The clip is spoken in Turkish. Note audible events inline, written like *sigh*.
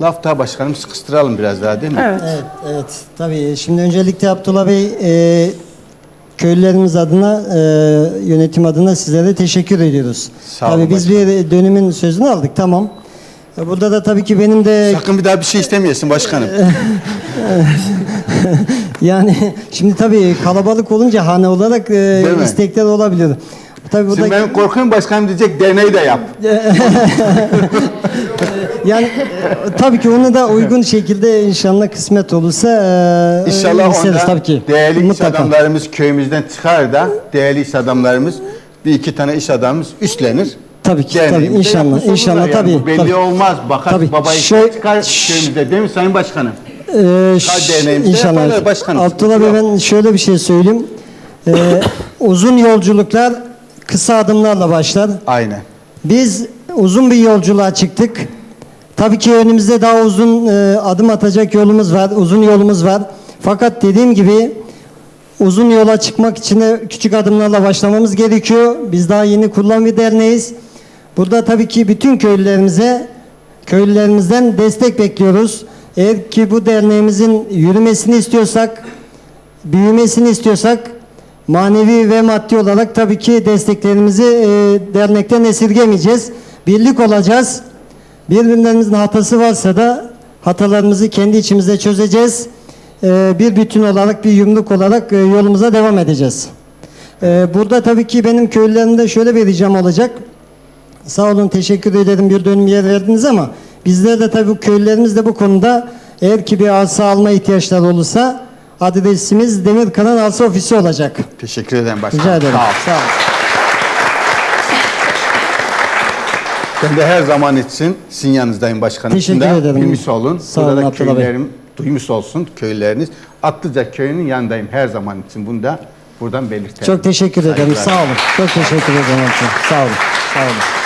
laf daha başkanım sıkıştıralım biraz daha değil mi? Evet. Evet, evet. Tabii. Şimdi öncelikle Abdullah Bey e, köylülerimiz adına, e, yönetim adına sizlere teşekkür ediyoruz. Sağ olun tabii biz bir dönümün sözünü aldık, tamam. E, Burada da tabii ki benim de Sakın bir daha bir şey istemeyesin başkanım. *laughs* yani şimdi tabii kalabalık olunca hane olarak e, mi? istekler olabilir. Tabii burada Şimdi ben korkuyorum başkanım diyecek derneği de yap. *laughs* yani e, tabii ki onu da uygun şekilde inşallah kısmet olursa e, İnşallah isteriz onda tabii ki. değerli iş Mutlaka. adamlarımız köyümüzden çıkar da değerli iş adamlarımız bir iki tane iş adamımız üstlenir. Tabii ki, Derneğimizde tabii, inşallah, yapmış olurlar inşallah, yani. tabii, Bu belli tabii. olmaz. Bakar Tabii. baba iş Şöyle- çıkar köyümüzde değil mi Sayın Başkanım? Ee, derneğimizde inşallah. yaparlar başkanım, Abdullah Bey ben şöyle bir şey söyleyeyim. Ee, *coughs* uzun yolculuklar kısa adımlarla başlar. Aynen. Biz uzun bir yolculuğa çıktık. Tabii ki önümüzde daha uzun e, adım atacak yolumuz var, uzun yolumuz var. Fakat dediğim gibi uzun yola çıkmak için de küçük adımlarla başlamamız gerekiyor. Biz daha yeni kurulan bir derneğiz. Burada tabii ki bütün köylülerimize, köylülerimizden destek bekliyoruz. Eğer ki bu derneğimizin yürümesini istiyorsak, büyümesini istiyorsak manevi ve maddi olarak tabii ki desteklerimizi e, dernekten esirgemeyeceğiz. Birlik olacağız. Birbirlerimizin hatası varsa da hatalarımızı kendi içimizde çözeceğiz. E, bir bütün olarak, bir yumruk olarak e, yolumuza devam edeceğiz. E, burada tabii ki benim köylülerimde şöyle bir ricam olacak. Sağ olun, teşekkür ederim bir dönüm yer verdiniz ama bizler de tabii köylülerimiz de bu konuda eğer ki bir arsa alma ihtiyaçları olursa adresimiz Demirkalan Arsa Ofisi olacak. Teşekkür ederim başkanım. Rica ederim. Sağ ol. Sağ olun. Ben de her zaman için sizin yanınızdayım başkanım. Teşekkür Şimdi ederim. Bilmiş olun. Sağ Burada olun da Abdullah Bey. köylerim duymuş olsun köyleriniz. Atlıca köyünün yanındayım her zaman için. Bunu da buradan belirtelim. Çok teşekkür ederim. Saygılar. Sağ olun. Çok teşekkür ederim. Sağ olun. Sağ olun.